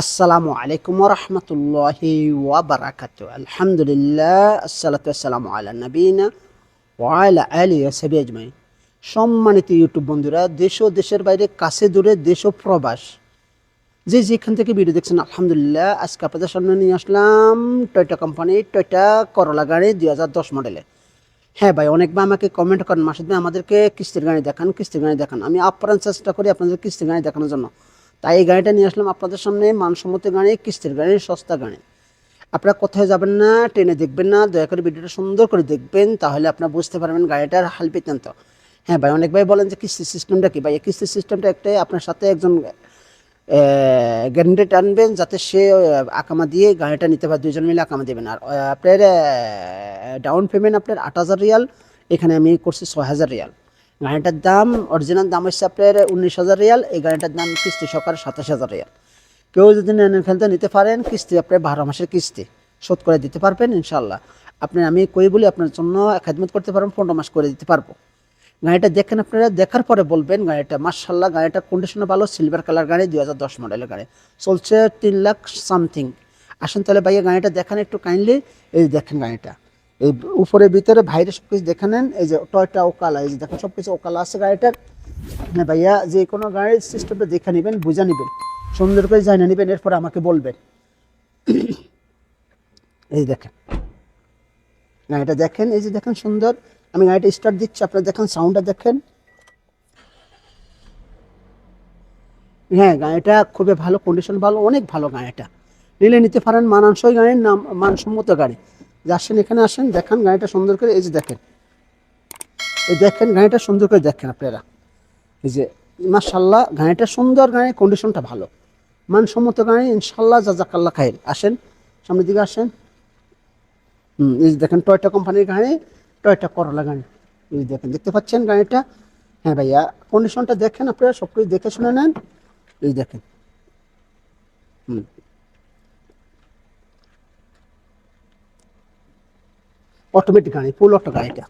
আসসালামু আলাইকুম রহমতুল্লাহি ওয়াবারাকাত আলহামদুলিল্লাহ, আসসালাতু আসসালামু নবীনা ওয়ালা সম্মানিত ইউটিউব বন্ধুরা, দেশ ও দেশের বাইরে, কাছে দূরে, দেশ ও প্রবাস, যে যেখান থেকে ভিডিও দেখছেন, আলহামদুলিল্লাহ, আজকে আপনাদের সামনে নিয়ে আসলাম টয়টা কোম্পানি টয়টা করলা গাড়ি দুই হাজার দশ মডেলের হ্যাঁ ভাই অনেকবার আমাকে কমেন্ট করেন ভাই, আমাদেরকে কিস্তির গাড়ি দেখান, কিস্তির গাড়ি দেখান। আমি আপ্রাণ চেষ্টা করি আপনাদের কিস্তির গাড়ি দেখানোর জন্য। তাই এই গাড়িটা নিয়ে আসলাম আপনাদের সামনে, মানসম্মত গাড়ি, কিস্তির গাড়ি, সস্তা গাড়ি। আপনারা কোথায় যাবেন না, ট্রেনে দেখবেন না, দয়া করে ভিডিওটা সুন্দর করে দেখবেন, তাহলে আপনারা বুঝতে পারবেন গাড়িটার হাল পেতেন্ত হ্যাঁ ভাই, অনেক ভাই বলেন যে কিস্তির সিস্টেমটা কি? ভাই, এই কিস্তির সিস্টেমটা একটাই আপনার সাথে একজন গ্যারেন্টেড আনবেন যাতে সে আকামা দিয়ে গাড়িটা নিতে পারে, দুইজন মিলে আকামা দেবেন। আর আপনার ডাউন পেমেন্ট আপনার আট হাজার রিয়াল, এখানে আমি করছি ছয় হাজার রিয়াল। গাড়িটার দাম অরিজিনাল দাম হচ্ছে আপনার উনিশ হাজার রিয়াল, এই গাড়িটার দাম কিস্তি সরকার সাতাশ হাজার রিয়াল। কেউ যদি নেন ফেলতে নিতে পারেন, কিস্তি আপনার বারো মাসের কিস্তি। শোধ করে দিতে পারবেন ইনশাল্লাহ আপনি আমি কই বলি, আপনার জন্য খেদমত করতে পারবেন, পনেরো মাস করে দিতে পারব। গাড়িটা দেখেন আপনারা, দেখার পরে বলবেন গাড়িটা মার্শাল্লাহ গাড়িটা কন্ডিশনে ভালো সিলভার কালার গাড়ি, দুই হাজার দশ মডেলের গাড়ি। চলছে তিন লাখ সামথিং আসেন তাহলে ভাইয়া গাড়িটা দেখান একটু কাইন্ডলি এই দেখেন গাড়িটা। এই উপরে, ভিতরে, বাইরে সব কিছু দেখে নেন। এই যে টয়টা ওকালা, এই যে দেখেন সব কিছু ওকালা আছে গাড়িটার। হ্যাঁ ভাইয়া, যে কোনো গাড়ির সিস্টেমটা দেখে নেবেন, বুঝে নেবেন। সুন্দর করে জানিয়ে নেবেন, এরপর আমাকে বলবেন। এই দেখেন। গাড়িটা দেখেন, এই যে দেখেন সুন্দর। আমি গাড়িটা স্টার্ট দিচ্ছি, আপনারা দেখেন সাউন্ডটা দেখেন। হ্যাঁ গাড়িটা খুবই ভালো কন্ডিশন ভালো, অনেক ভালো গাড়িটা। নিলে নিতে পারেন, মানানসই গাড়ির নাম, মানসম্মত গাড়ি। যে আসেন, এখানে আসেন, দেখান, গাড়িটা সুন্দর করে, এই যে দেখেন। এই দেখেন, গাড়িটা সুন্দর করে দেখেন আপনারা। এই যে মার্শাল্লাহ গাড়িটা সুন্দর, গাড়ি কন্ডিশনটা ভালো। মানসম্মত গাড়ি ইনশাল্লাহ যা জাজাকাল্লা খাইল আসেন, সামনের দিকে আসেন। হুম, এই যে দেখেন টয়টা কোম্পানির গাড়ি টয়টা করলা গাড়ি। এই দেখেন, দেখতে পাচ্ছেন গাড়িটা? হ্যাঁ ভাইয়া কন্ডিশনটা দেখেন আপনারা সব কিছু দেখে শুনে নেন। এই দেখেন। হুম অটোমেটিক গাড়ি ফুল অটো গাড়িটা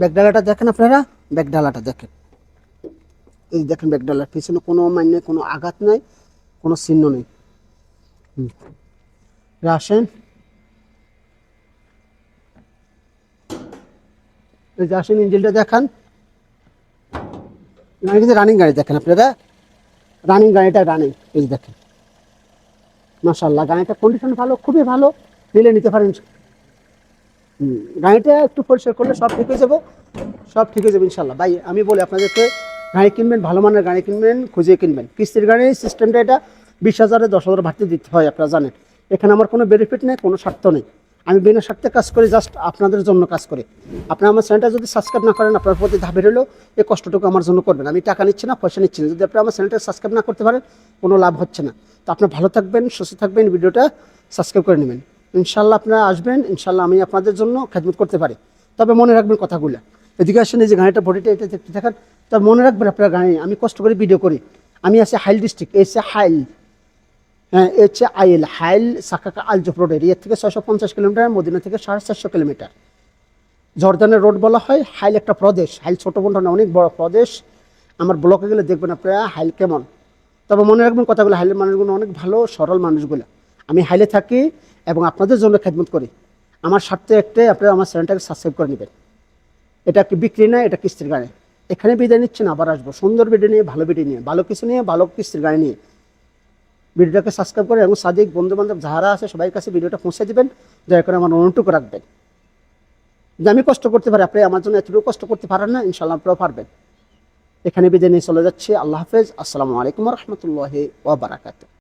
ব্যাগডালাটা দেখেন আপনারা? ব্যাগডালাটা দেখেন। এই দেখেন ব্যাগডালার পিছনে কোনো মান্য কোনো আঘাত নাই, কোনো চিহ্ন নেই। হুম। এবার আসেন এই যে আসেন ইঞ্জিনটা দেখান। রানিং গাড়ি দেখেন আপনারা রানিং গাড়িটা রানিং এই দেখেন। মাসাল্লাহ গাড়িটা কন্ডিশন ভালো, খুবই ভালো নিলে নিতে পারেন। গাড়িটা একটু পরিষ্কার করলে সব ঠিক হয়ে যাব, সব ঠিক হয়ে যাবে ইনশাল্লাহ ভাই, আমি বলি আপনাদেরকে, গাড়ি কিনবেন, ভালো মানের গাড়ি কিনবেন, খুঁজে কিনবেন। কিস্তির গাড়ির সিস্টেমটা এটা বিশ হাজারে, দশ হাজার ভাড়তে দিতে হয়, আপনারা জানেন। এখানে আমার কোনো বেনিফিট নেই, কোনো স্বার্থ নেই। আমি বিনা স্বার্থে কাজ করি জাস্ট আপনাদের জন্য কাজ করি। আপনারা আমার চ্যানেলটা যদি সাবস্ক্রাইব না করেন, আপনার প্রতি ধাপে হলেও এই কষ্টটুকু আমার জন্য করবেন। আমি টাকা নিচ্ছি না, পয়সা নিচ্ছি না। যদি আপনি আমার চ্যানেলটা সাবস্ক্রাইব না করতে পারেন, কোনো লাভ হচ্ছে না। তো আপনার ভালো থাকবেন, সুস্থ থাকবেন, ভিডিওটা সাবস্ক্রাইব করে নেবেন। ইনশাল্লাহ আপনারা আসবেন ইনশাল্লাহ আমি আপনাদের জন্য খেদমত করতে পারি। তবে মনে রাখবেন কথাগুলো। এদিকে আসেন, এই যে গাড়িটা বডিটা এটা দেখতে থাকেন তবে মনে রাখবেন আপনার গাড়ি, আমি কষ্ট করে ভিডিও করি। আমি আছি হাইল ডিস্ট্রিক্ট এসে হাইল। হ্যাঁ আইল হাইল, সাকাকা আলজফ রোড এরিয়া থেকে ছয়শো পঞ্চাশ কিলোমিটার, মদিনা থেকে সাড়ে চারশো কিলোমিটার। জর্দানের রোড বলা হয়, হাইল একটা প্রদেশ। হাইল ছোটো বন্ধন অনেক বড় প্রদেশ। আমার ব্লকে গেলে দেখবেন আপনারা হাইল কেমন। তবে মনে রাখবেন কথাগুলো, হাইলের মানুষগুলো অনেক ভালো, সরল মানুষগুলো। আমি হাইলে থাকি এবং আপনাদের জন্য খেদমত করি। আমার স্বার্থে একটাই, আপনারা আমার চ্যানেলটাকে সাবস্ক্রাইব করে নেবেন। এটা কি বিক্রি না, এটা কিস্তির গাড়ি। এখানে বিদায় নিচ্ছেন, আবার আসব। সুন্দর ভিডিও নিয়ে, ভালো ভিডিও নিয়ে, ভালো কিছু নিয়ে, ভালো কিস্তির গাড়ি নিয়ে। ভিডিওটাকে সাবস্ক্রাইব করে এবং সাদিক বন্ধুবান্ধব যারা আছে সবাই কাছে ভিডিওটা পৌঁছে দেবেন। দয়া করে আমার অনুটুকু রাখবেন যে আমি কষ্ট করতে পারি, আপনি আমার জন্য এতটুকু কষ্ট করতে পারেন না ইনশাল্লাহ আপনারাও পারবেন। এখানে বিদায় নিয়ে চলে যাচ্ছে। আল্লাহ হাফেজ। আসসালামু আলাইকুম রহমতুল্লাহ ওবরাকাত